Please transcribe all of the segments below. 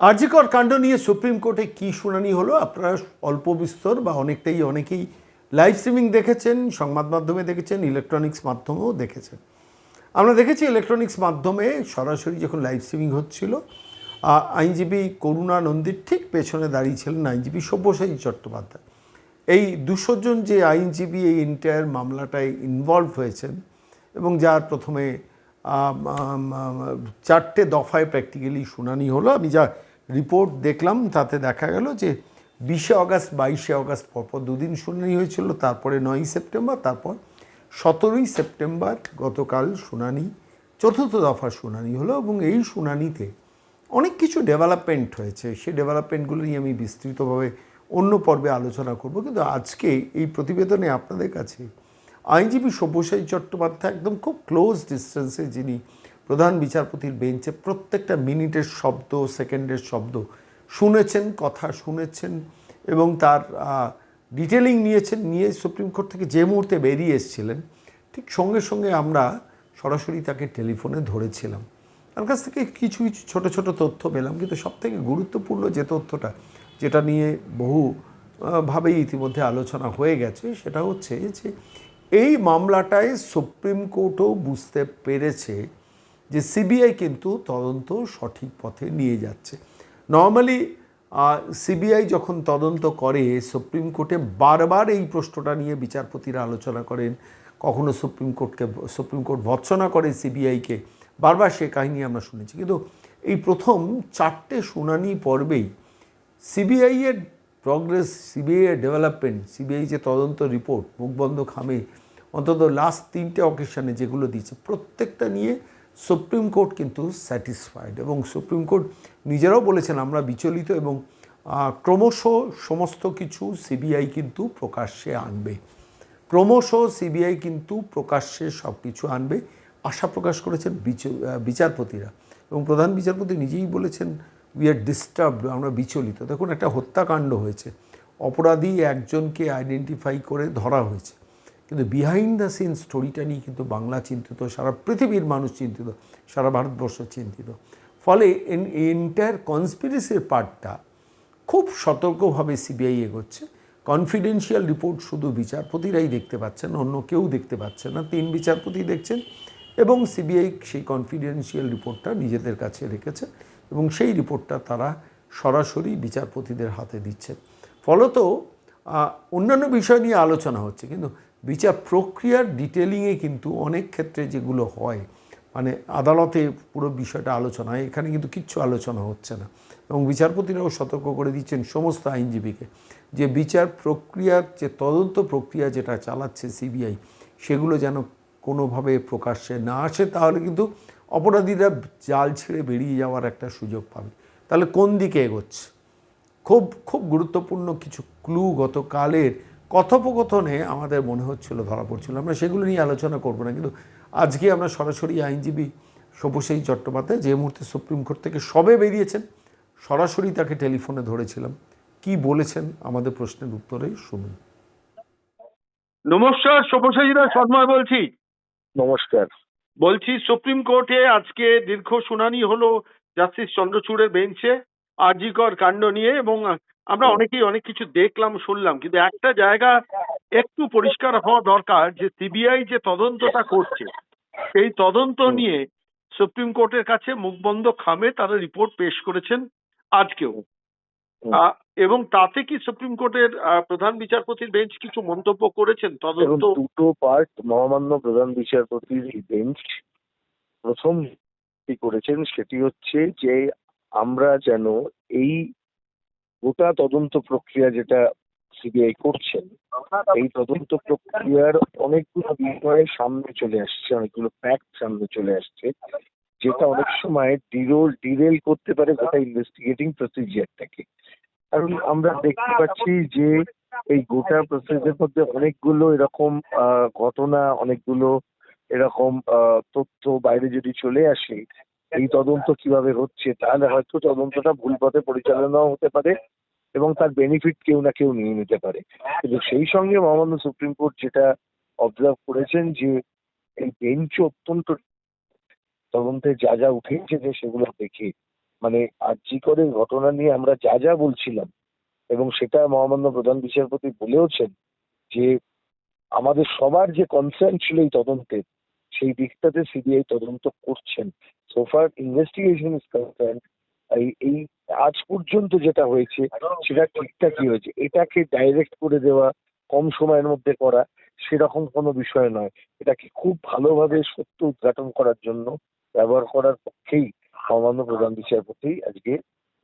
আরজিকর কাণ্ড নিয়ে সুপ্রিম কোর্টে কি শুনানি হলো? আপনারা অল্প বিস্তর বা অনেকটাই অনেকেই লাইভ স্ট্রিমিং দেখেছেন, সংবাদ মাধ্যমে দেখেছেন ইলেকট্রনিক্স মাধ্যমেও দেখেছেন। আমরা দেখেছি ইলেকট্রনিক্স মাধ্যমে সরাসরি যখন লাইভ স্ট্রিমিং হচ্ছিল আইনজীবী করুণা নন্দীর ঠিক পেছনে দাঁড়িয়েছিলেন আইনজীবী সব্যসাচী চট্টোপাধ্যায়। এই দুশো জন যে আইনজীবী এই এন্টায়ার মামলাটায় ইনভলভ হয়েছেন এবং যার প্রথমে চারটে দফায় প্র্যাকটিক্যালি শুনানি হলো, আমি যা রিপোর্ট দেখলাম, তাতে দেখা গেল যে বিশে অগাস্ট, বাইশে অগাস্ট পরপর দুদিন শুনানি হয়েছিল, তারপরে নয়ই সেপ্টেম্বর, তারপর সতেরোই সেপ্টেম্বর গতকাল শুনানি, চতুর্থ দফা শুনানি হলো এবং এই শুনানিতে অনেক কিছু ডেভেলপমেন্ট হয়েছে। সেই ডেভেলপমেন্টগুলো নিয়ে আমি বিস্তৃতভাবে অন্য পর্বে আলোচনা করব, কিন্তু আজকে এই প্রতিবেদনে আপনাদের কাছে আইনজীবী সব্যসাচী চট্টোপাধ্যায় একদম খুব ক্লোজ ডিস্টেন্সে যিনি প্রধান বিচারপতির বেঞ্চে প্রত্যেকটা মিনিটের শব্দ, সেকেন্ডের শব্দ শুনেছেন, কথা শুনেছেন এবং তার ডিটেলিং নিয়েছেন, নিয়ে সুপ্রিম কোর্ট থেকে যে মুহূর্তে বেরিয়ে এসেছিলেন, ঠিক সঙ্গে সঙ্গে আমরা সরাসরি তাকে টেলিফোনে ধরেছিলাম। তার কাছ থেকে কিছু কিছু ছোট ছোট তথ্য পেলাম, কিন্তু সবথেকে গুরুত্বপূর্ণ যে তথ্যটা, যেটা নিয়ে বহু ভাবেই ইতিমধ্যে আলোচনা হয়ে গেছে, সেটা হচ্ছে যে এই মামলাটায় সুপ্রিম কোর্টও বুঝতে পেরেছে যে সিবিআই কিন্তু তদন্ত সঠিক পথে নিয়ে যাচ্ছে। নর্মালি সিবিআই যখন তদন্ত করে সুপ্রিম কোর্টে বারবার এই প্রশ্নটা নিয়ে বিচারপতিরা আলোচনা করেন। কখনো সুপ্রিম কোর্টকে সুপ্রিম কোর্ট ভৎসনা করে সিবিআইকে বারবার সে কাহিনী আমরা শুনেছি। কিন্তু এই প্রথম চারটে শুনানি পর্বেই সিবিআইয়ের প্রগ্রেস সিবিআইয়ের ডেভেলপমেন্ট সিবিআই যে তদন্ত রিপোর্ট মুখবন্ধ খামে, অন্তত লাস্ট তিনটে অকেশনে যেগুলো দিয়েছে, প্রত্যেকটা নিয়ে সুপ্রিম কোর্ট কিন্তু স্যাটিসফাইড এবং সুপ্রিম কোর্ট নিজেরাও বলেছেন, আমরা বিচলিত এবং ক্রমশ সমস্ত কিছু সিবিআই কিন্তু প্রকাশ্যে আনবে। ক্রমশ সিবিআই কিন্তু প্রকাশ্যে সব কিছু আনবে, আশা প্রকাশ করেছেন বিচ- বিচারপতিরা। এবং প্রধান বিচারপতি নিজেই বলেছেন উই আর ডিস্টার্বড আমরা বিচলিত। দেখুন, একটা হত্যাকাণ্ড হয়েছে। অপরাধী একজনকে আইডেন্টিফাই করে ধরা হয়েছে। কিন্তু বিহাইন্ড দ্য সিন স্টোরিটা নিয়ে কিন্তু বাংলা চিন্তিত, সারা পৃথিবীর মানুষ চিন্তিত, সারা ভারতবর্ষ চিন্তিত। ফলে এন্টায়ার কনস্পিরেসির পার্টটা খুব সতর্কভাবে সিবিআই এগোচ্ছে। কনফিডেন্সিয়াল রিপোর্ট শুধু বিচারপতিরাই দেখতে পাচ্ছেন, অন্য কেউ দেখতে পাচ্ছে না। তিন বিচারপতি দেখছেন এবং সিবিআই সেই কনফিডেন্সিয়াল রিপোর্টটা নিজেদের কাছে রেখেছে এবং সেই রিপোর্টটা তারা সরাসরি বিচারপতিদের হাতে দিচ্ছে। ফলত অন্যান্য বিষয় নিয়ে আলোচনা হচ্ছে। কিন্তু বিচার প্রক্রিয়ার ডিটেলিংয়ে কিন্তু অনেক ক্ষেত্রে যেগুলো হয় মানে আদালতে পুরো বিষয়টা আলোচনা এখানে কিন্তু কিচ্ছু আলোচনা হচ্ছে না। এবং বিচারপতিরাও সতর্ক করে দিচ্ছেন সমস্ত আইনজীবীকে যে বিচার প্রক্রিয়ার যে তদন্ত প্রক্রিয়া যেটা চালাচ্ছে সিবিআই, সেগুলো যেন কোনোভাবে প্রকাশ্যে না আসে, তাহলে কিন্তু অপরাধীরা জাল ছেড়ে বেরিয়ে যাওয়ার একটা সুযোগ পাবে। তাহলে কোন দিকে এগোচ্ছে? খুব খুব গুরুত্বপূর্ণ কিছু ক্লু গতকালের কথোপকথনে আমাদের মনে হচ্ছিল ধরা পড়ছিল। আমরা সেগুলো নিয়ে আলোচনা করব না কিন্তু আজকে আমরা সরাসরি আইনজীবী সব্যসাচী চট্টোপাধ্যায় যে মুহূর্তে সুপ্রিম কোর্ট থেকে সবে বেরিয়েছেন সরাসরি তাকে টেলিফোনে ধরেছিলাম। কি বলেছেন? আমাদের প্রশ্নের উত্তরে শুনুন। নমস্কার সব্যসাচীরা সন্ময় বলছি। নমস্কার। বলছি সুপ্রিম কোর্টে আজকে দীর্ঘ শুনানি হলো জাস্টিস চন্দ্রচূড়ের বেঞ্চে আরজিকর কাণ্ড নিয়ে এবং আমরা অনেকেই অনেক কিছু দেখলাম শুনলাম কিন্তু একটা জায়গা একটু পরিষ্কার হওয়া দরকার যে সিবিআই যে তদন্তটা করছে সেই তদন্ত নিয়ে সুপ্রিম কোর্টের কাছে মুখবন্ধ খামে তারা রিপোর্ট পেশ করেছেন আজকেও। এবং তাতে কি সুপ্রিম কোর্টের প্রধান বিচারপতির বেঞ্চ কিছু মন্তব্য করেছেন? তদন্ত দুটো পার্ট মহামান্য প্রধান বিচারপতির বেঞ্চ প্রথম করেছেন সেটি হচ্ছে যে আমরা যেন এই গোটা তদন্ত প্রক্রিয়া যেটা সিবিআই করছেন এই তদন্ত প্রক্রিয়ার অনেকগুলো বিষয় সামনে চলে আসছে, অনেকগুলো ফ্যাক্ট সামনে চলে আসছে, যেটা অনেক সময় ডিরোল ডিরেল করতে পারে গোটা ইনভেস্টিগেটিং প্রসিজিয়ারটাকে কারণ আমরা দেখতে পাচ্ছি যে এই গোটা প্রসেসের মধ্যে অনেকগুলো এরকম ঘটনা, অনেকগুলো এরকম তথ্য বাইরে যদি চলে আসে, এই তদন্ত কীভাবে হচ্ছে, তাহলে হয়তো তদন্তটা ভুল পথে পরিচালনাও হতে পারে এবং তার বেনিফিট কেউ না কেউ নিয়ে নিতে পারে। কিন্তু সেই সঙ্গে মহামান্য সুপ্রিম কোর্ট যেটা অবজার্ভ করেছেন যে, এই বেঞ্চ অত্যন্ত তদন্তে যা যা উঠে এসেছে সেগুলো দেখে মানে আর্যিকরের ঘটনা নিয়ে আমরা যা যা বলছিলাম, এবং সেটা মহামান্য প্রধান বিচারপতি বলেওছেন যে, আমাদের সবার যে কনসার্ন ছিল এই তদন্তের সেই দিকটাতে সিবিআই তদন্ত করছেন। সোফার ইনভেস্টিগেশন ইজ কনসার্ন এই এই আজ পর্যন্ত যেটা হয়েছে সেটা ঠিকঠাকই হয়েছে। এটাকে ডাইরেক্ট করে দেওয়া কম সময়ের মধ্যে করা সেরকম কোনো বিষয় নয়। এটাকে খুব ভালোভাবে সত্য উদ্ঘাটন করার জন্য ব্যবহার করার পক্ষেই মহামান্য প্রধান বিচারপতি আজকে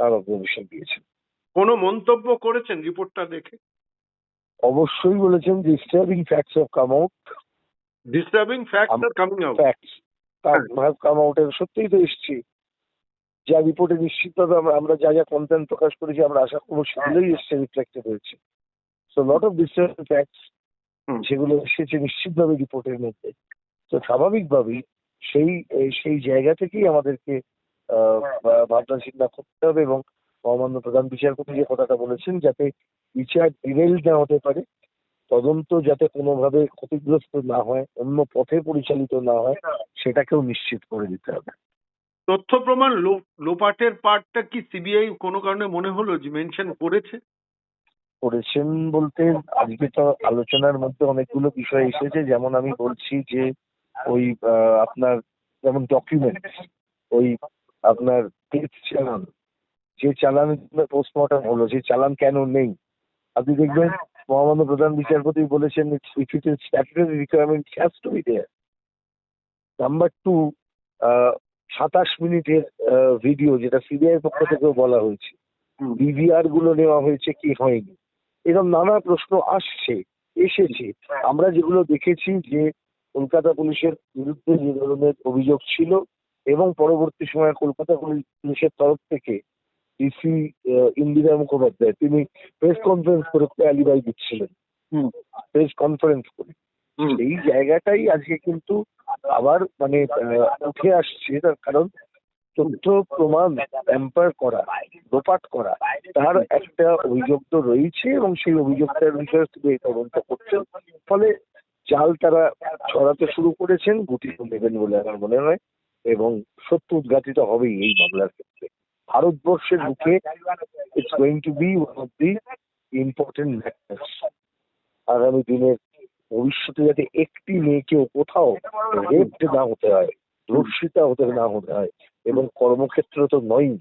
তার অবজারভেশন দিয়েছেন। কোনো মন্তব্য করেছেন রিপোর্টটা দেখে? অবশ্যই বলেছেন disturbing facts of come out disturbing facts are coming out facts come out এর সত্যিই তো এসছি। যা রিপোর্টে নিশ্চিতভাবে আমরা আমরা যা যা কন্টেন্ট প্রকাশ করেছি আমরা আশা করব সেগুলোই এসছে রিফ্লেক্টেড হয়েছে। So lot of disturbing facts সেগুলো এসেছে নিশ্চিতভাবে রিপোর্টের মধ্যে। তো স্বাভাবিকভাবেই সেই সেই জায়গা থেকেই আমাদেরকে ভা- ভাবনা চিন্তা করতে হবে এবং মহামান্য প্রধান বিচারপতি যে কথাটা বলেছেন যাতে বিচার ডিরেল না হতে পারে তদন্ত যাতে কোনোভাবে ক্ষতিগ্রস্ত না হয় অন্য পথে পরিচালিত না হয়। সেটাকেও নিশ্চিত করে দিতে হবে। তথ্য প্রমাণ লোপাটের পার্টটা কি সিবিআই কোনো কারণে মনে হলো যে মেনশন করেছে? করেছেন বলতে আজকে তো আলোচনার মধ্যে অনেকগুলো বিষয় এসেছে। যেমন আমি বলছি যে ওই আপনার যেমন ডকুমেন্ট ওই আপনার টেস্ট চালান, যে চালান পোস্টমর্টম হলো, যে চালান কেন নেই? আপনি দেখবেন মহামান্য প্রধান বিচারপতি বলেছেন it is statutory requirement has to be there number two সাতাশ মিনিটের ভিডিও যেটা সিবিআই পক্ষ থেকেও বলা হয়েছে হুম। ডিভিআরগুলো নেওয়া হয়েছে কি হয়নি এরকম নানা প্রশ্ন আসছে এসেছে আমরা যেগুলো দেখেছি যে কলকাতা পুলিশের বিরুদ্ধে যে ধরনের অভিযোগ ছিল এবং পরবর্তী সময়ে কলকাতা পুলিশ- পুলিশের তরফ থেকে ডিসি ইন্দিরা মুখোপাধ্যায় তিনি প্রেস কনফারেন্স করে অ্যালিবাই দিচ্ছিলেন হুম। প্রেস কনফারেন্স করে। এই জায়গাটাই আজকে কিন্তু আবার মানে উঠে আসছে, তার কারণ তথ্য, প্রমাণ ট্যাম্পার করা, লোপাট করা, তার একটা অভিযোগ তো রয়েছে এবং সেই অভিযোগটার বিষয়ে তিনি তদন্ত করছেন ফলে জাল তারা ছড়াতে শুরু করেছেন গুটিয়ে নেবেন বলে আমার মনে হয় এবং সত্য উদ্ঘাটিত হবেই এই মামলার ক্ষেত্রে। ভারতবর্ষের বুকে it's going to be one of the important matters আগামী দিনের ভবিষ্যতে যাতে একটি মেয়েকেও কোথাও রেপড না হতে হয় ধর্ষিতা হতে না হতে হয় এবং কর্মক্ষেত্র তো নয়ই।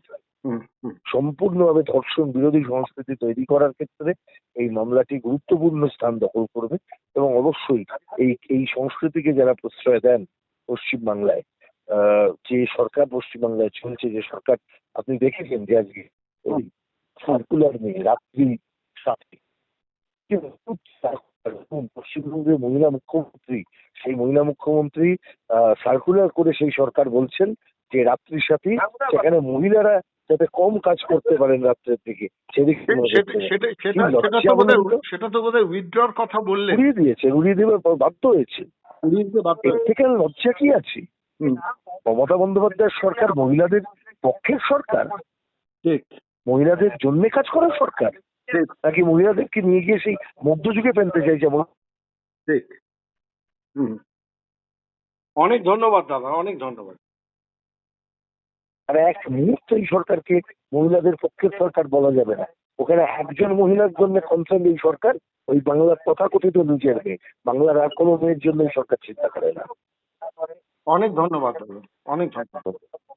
সম্পূর্ণভাবে ধর্ষণ বিরোধী সংস্কৃতি তৈরি করার ক্ষেত্রে এই মামলাটি গুরুত্বপূর্ণ স্থান দখল করবে এবং অবশ্যই এই এই সংস্কৃতিকে যারা প্রশ্রয় দেন পশ্চিম বাংলায় যে সরকার পশ্চিমবাংলায় চলছে যে সরকার আপনি দেখেছেন যে আজকে ওই সার্কুলার নিয়ে রাত্রি সাথে পশ্চিমবঙ্গের মহিলা মুখ্যমন্ত্রী সেই মহিলা মুখ্যমন্ত্রী সার্কুলার করে সেই সরকার বলছেন যে রাত্রি সাথী সেখানে মহিলারা যাতে কম কাজ করতে পারেন রাত্রের দিকে। সেদিকে সেটা তো বোধহয় উইথড্রর কথা বললেন। উড়িয়ে দিয়েছে উড়িয়ে দেবে বাধ্য হয়েছে। এর থেকে লজ্জা কি আছে? হুম, মমতা বন্দ্যোপাধ্যায়ের সরকার মহিলাদের পক্ষের সরকার? ঠিক। মহিলাদের জন্য কাজ করার সরকার? নাকি মহিলাদেরকে নিয়ে গিয়ে সেই মধ্যযুগে ফেলতে চাইছে বলুন? ঠিক। হুম। অনেক ধন্যবাদ দাদা অনেক ধন্যবাদ। আর এক মুহূর্ত এই সরকারকে মহিলাদের পক্ষের সরকার বলা যাবে না। ওখানে একজন মহিলার জন্য কনসার্ন এই সরকার ওই বাংলার তথাকথিত নিজের মেয়ে। বাংলার আর কোনো মেয়ের জন্য এই সরকার চিন্তা করে না। অনেক ধন্যবাদ অনেক ধন্যবাদ।